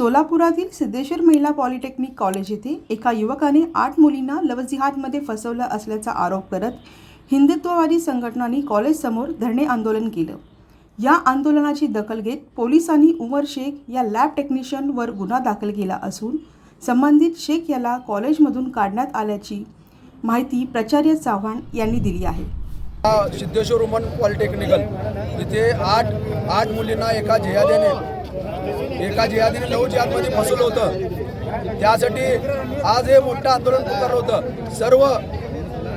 सोलापुरातील सिद्धेश्वर महिला polytechnic college येथे एका युवकाने आठ मुलींना लवजिहादमध्ये फसवलं असल्याचा आरोप करत हिंदुत्ववादी संघटनांनी कॉलेजसमोर धरणे आंदोलन केलं. या आंदोलनाची दखल घेत पोलिसांनी उमर शेख या लॅब टेक्निशियनवर गुन्हा दाखल केला असून संबंधित शेख याला कॉलेजमधून काढण्यात आल्याची माहिती प्राचार्य चव्हाण यांनी दिली आहे. Siddheshwar woman polytechnical. इथे आठ आठ मुलींना एका जिहाद्याने एका जिहादीने लव जिहादमध्ये फसवलं होतं. त्यासाठी आज हे मोठं आंदोलन पुकारलं होतं. सर्व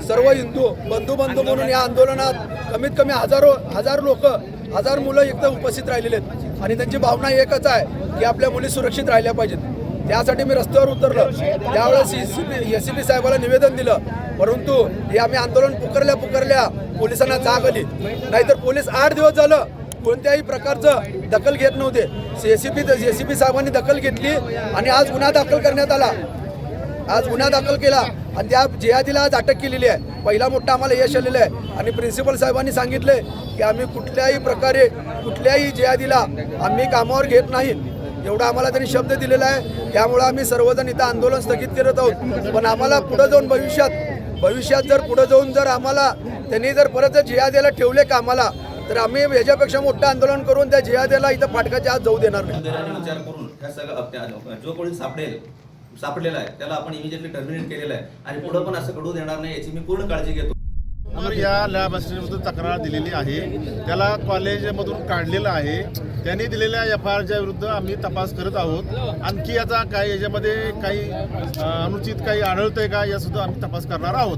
सर्व हिंदू बंधू बंधू म्हणून या आंदोलनात कमीत कमी हजारो हजार लोक हजार मुलं एकदम उपस्थित राहिलेले आहेत. आणि त्यांची भावना एकच आहे की आपल्या मुली सुरक्षित राहिल्या पाहिजेत. त्यासाठी मी रस्त्यावर उतरलो. त्यावेळेस S C P S C P साहेबाला निवेदन दिलं. परंतु हे आम्ही आंदोलन पुकारल्या पुकारल्या पोलिसांना जाग आली. नाहीतर पोलीस आठ दिवस झालं कोणत्याही प्रकारचं दखल घेत नव्हते. S C P S C P साहेबांनी दखल घेतली आणि आज गुन्हा दाखल करण्यात आला. आज गुन्हा दाखल केला आणि त्या जिहादीला आज अटक केलेली आहे. पहिला मोठा आम्हाला यश आलेलं आहे. आणि प्रिन्सिपल साहेबांनी सांगितले की आम्ही कुठल्याही प्रकारे कुठल्याही जिहादीला आम्ही कामावर घेत नाही. एवढा आम्हाला त्यांनी शब्द दिलेला आहे. त्यामुळं आम्ही सर्वजण इथं आंदोलन स्थगित करत आहोत. पण आम्हाला पुढं जाऊन भविष्यात भविष्यात जर पुढं जाऊन जर आम्हाला त्यांनी जर परत जर जिहाद्याला ठेवले कामाला तर आम्ही याच्यापेक्षा मोठं आंदोलन करून त्या जिहाद्याला इथं फाटकाच्या आत जाऊ देणार नाही. विचार करून ह्या सगळं त्या- जो कोणी सापडेल सापडलेला आहे त्याला आपण इमिजिएटली टर्मिनेट केलेलं आहे आणि पुढे पण असं घडू देणार नाही याची मी पूर्ण काळजी घेतो. तर या लॅब असिस्टंटबद्दल तक्रार दिलेली आहे. त्याला कॉलेजमधून काढलेलं आहे. त्यांनी दिलेल्या एफ आय आरच्या विरुद्ध आम्ही तपास करत आहोत. आणखी याचा काही याच्यामध्ये काही अनुचित काही आढळतंय का यासुद्धा आम्ही तपास करणार आहोत.